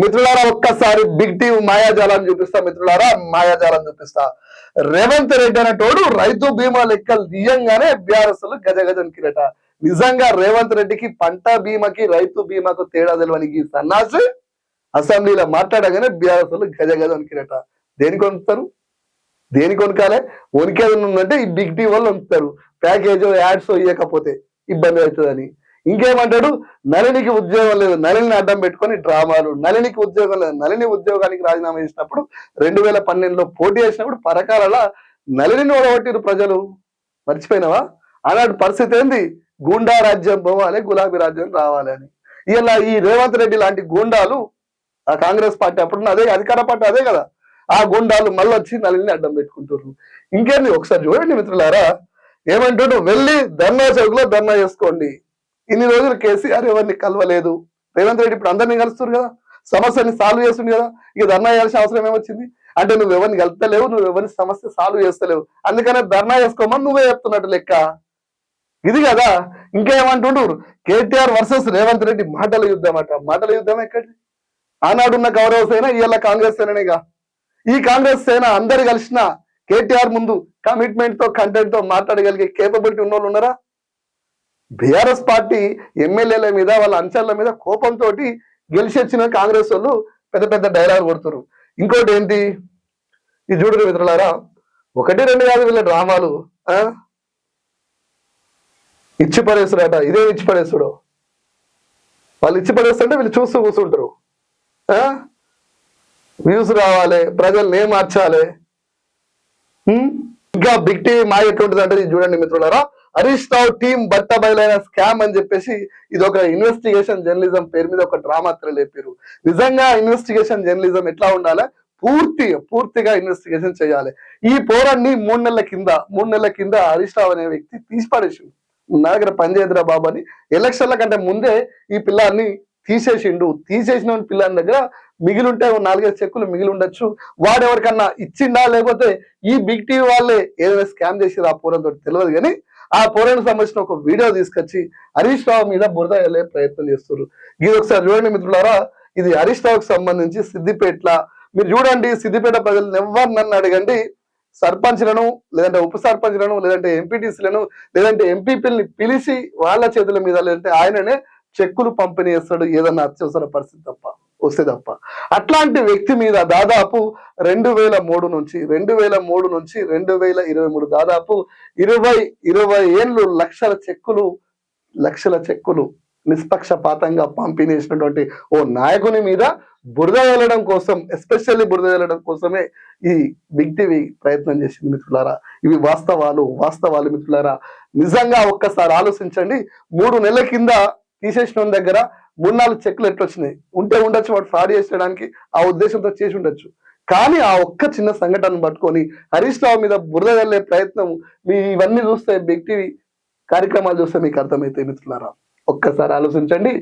మిత్రులారా ఒక్కసారి big TV మాయాజాలం చూపిస్తా మిత్రులారా మాయాజాలం చూపిస్తా. రేవంత్ రెడ్డి అనేటోడు రైతు బీమా లెక్కలు నియంగానే బీఆర్ఎస్ గజ గజనికిరట నిజంగా రేవంత్ రెడ్డికి పంట బీమాకి రైతు బీమాకు తేడా తెలియనికి సన్నాసి అసెంబ్లీలో మాట్లాడగానే బీఆర్ఎస్ గజ గజనికిరట దేనికి వండుతారు దేనికి వణకాలే వణికేది ఉందంటే ఈ బిగ్ టీ వాళ్ళు వండుతారు ప్యాకేజ్ యాడ్స్ ఇవ్వకపోతే ఇబ్బంది అవుతుందని. ఇంకేమంటాడు? నళినికి ఉద్యోగం లేదు. నళిని అడ్డం పెట్టుకొని డ్రామాలు. నళినికి ఉద్యోగం లేదు. నళిని ఉద్యోగానికి రాజీనామా చేసినప్పుడు రెండు వేల పన్నెండులో పోటీ చేసినప్పుడు పరకాల నలిని ఓడగొట్టిరు ప్రజలు. మర్చిపోయినావా? ఆనాడు పరిస్థితి ఏంది? గూండా రాజ్యం పోవాలి గులాబీ రాజ్యం రావాలి అని. ఇలా ఈ రేవంత్ రెడ్డి లాంటి గూండాలు ఆ కాంగ్రెస్ పార్టీ అప్పుడు అదే అధికార పార్టీ అదే కదా. ఆ గుండాలు మళ్ళీ వచ్చి నలిని అడ్డం పెట్టుకుంటారు ఇంకేంది? ఒకసారి చూడండి మిత్రులారా. ఏమంటాడు? వెళ్ళి ధర్నా చౌక్లో ధర్నా చేసుకోండి. ఇన్ని రోజులు కేసీఆర్ ఎవరిని కలవలేదు. రేవంత్ రెడ్డి ఇప్పుడు అందరినీ కలుస్తారు కదా. సమస్యని సాల్వ్ చేస్తుండే కదా. ఇక ధర్నా చేయాల్సిన అవసరం ఏమొచ్చింది? అంటే నువ్వు ఎవరిని కలుపుతలేవు నువ్వు ఎవరిని సమస్య సాల్వ్ చేస్తలేవు. అందుకనే ధర్నా చేసుకోమని నువ్వే చెప్తున్నట్టు లెక్క. ఇది కదా. ఇంకేమంటుండ్రు? కేటీఆర్ వర్సెస్ రేవంత్ రెడ్డి మాటల యుద్ధం అట. మాటల యుద్ధం ఎక్కడి ఆనాడున్న గౌరవ సేన ఇవాళ కాంగ్రెస్ సేననేగా ఈ కాంగ్రెస్ సేన అందరు కలిసిన కేటీఆర్ ముందు కమిట్మెంట్తో కంటెంట్తో మాట్లాడగలిగే కేపబిలిటీ ఉన్న వాళ్ళు ఉన్నారా? బీఆర్ఎస్ పార్టీ ఎమ్మెల్యేల మీద వాళ్ళ అంచనాల మీద కోపంతో గెలిచి వచ్చిన కాంగ్రెస్ వాళ్ళు పెద్ద పెద్ద డైలాగ్ కొడుతున్నారు ఇంకోటి ఏంటి? ఇది చూడరు మిత్రులారా ఒకటి రెండు కాదు వీళ్ళ డ్రామాలు ఇచ్చి పడేస్తుడట ఇదే ఇచ్చి పడేస్తుడు వాళ్ళు ఇచ్చి పడేస్తుంటే వీళ్ళు చూస్తూ కూర్చుంటారు. వ్యూస్ రావాలి ప్రజల్ని ఏం మార్చాలి. ఇంకా బిగ్ టీవీ మా ఎటువంటిది అంటే ఇది చూడండి మిత్రులారా హరీష్ రావు టీం బట్ట బయలైన స్కామ్ అని చెప్పేసి ఇది ఒక ఇన్వెస్టిగేషన్ జర్నలిజం పేరు మీద ఒక డ్రామా లేపారు నిజంగా ఇన్వెస్టిగేషన్ జర్నలిజం ఎట్లా ఉండాలి? పూర్తి పూర్తిగా ఇన్వెస్టిగేషన్ చేయాలి. ఈ పోరాన్ని మూడు నెలల కింద మూడు నెలల కింద హరీష్ రావు అనే వ్యక్తి తీసిపడేసిండు నా దగ్గర పనిచేయదురా బాబు అని. ఎలక్షన్ల కంటే ముందే ఈ పిల్లాన్ని తీసేసిండు. తీసేసిన పిల్లని దగ్గర మిగిలి ఉంటే నాలుగైదు చెక్కులు మిగిలి ఉండొచ్చు వాడు ఎవరికన్నా ఇచ్చిండా లేకపోతే ఈ బిగ్ టీవీ వాళ్ళే ఏదైనా స్కామ్ చేసి ఆ పూరంతో తెలియదు కానీ ఆ పూరానికి సంబంధించిన ఒక వీడియో తీసుకొచ్చి హరీష్ రావు మీద బురద వెళ్ళే ప్రయత్నం చేస్తారు ఇది ఒకసారి చూడండి మిత్రులారా ఇది హరీష్ రావుకి సంబంధించి సిద్దిపేట్ల. మీరు చూడండి సిద్దిపేట ప్రజలు ఎవరు నన్ను అడగండి? సర్పంచ్లను లేదంటే ఉప సర్పంచ్లను లేదంటే ఎంపీటీసీలను లేదంటే ఎంపీపీలని పిలిచి వాళ్ళ చేతుల మీద లేదంటే ఆయననే చెక్కులు పంపిణీ చేస్తాడు ఏదన్నా అత్యవసర పరిస్థితి తప్ప. వస్తే తప్ప. అట్లాంటి వ్యక్తి మీద దాదాపు రెండు వేల మూడు నుంచి రెండు వేల మూడు నుంచి రెండు వేల ఇరవై మూడు దాదాపు ఇరవై ఇరవై ఏళ్ళు లక్షల చెక్కులు లక్షల చెక్కులు నిష్పక్షపాతంగా పంపిణీ చేసినటువంటి ఓ నాయకుని మీద బురద వెళ్ళడం కోసం ఎస్పెషల్లీ బురద వెళ్ళడం కోసమే ఈ బిగ్ టీవీ ప్రయత్నం చేసింది మిత్రులారా. ఇవి వాస్తవాలు వాస్తవాలు మిత్రులారా. నిజంగా ఒక్కసారి ఆలోచించండి మూడు నెలల కింద తీసేసిన దగ్గర మూడు నాలుగు చెక్లు ఎట్లొచ్చినాయి ఉంటే ఉండొచ్చు వాడు ఫ్రాడ్ చేసేయడానికి ఆ ఉద్దేశంతో చేసి ఉండొచ్చు. కానీ ఆ ఒక్క చిన్న సంఘటనను పట్టుకొని హరీష్ రావు మీద బురద వెళ్ళే ప్రయత్నం మీ ఇవన్నీ చూస్తే బిగ్ టీవీ కార్యక్రమాలు చూస్తే మీకు అర్థమైతే మిత్రులారా ఒక్కసారి ఆలోచించండి.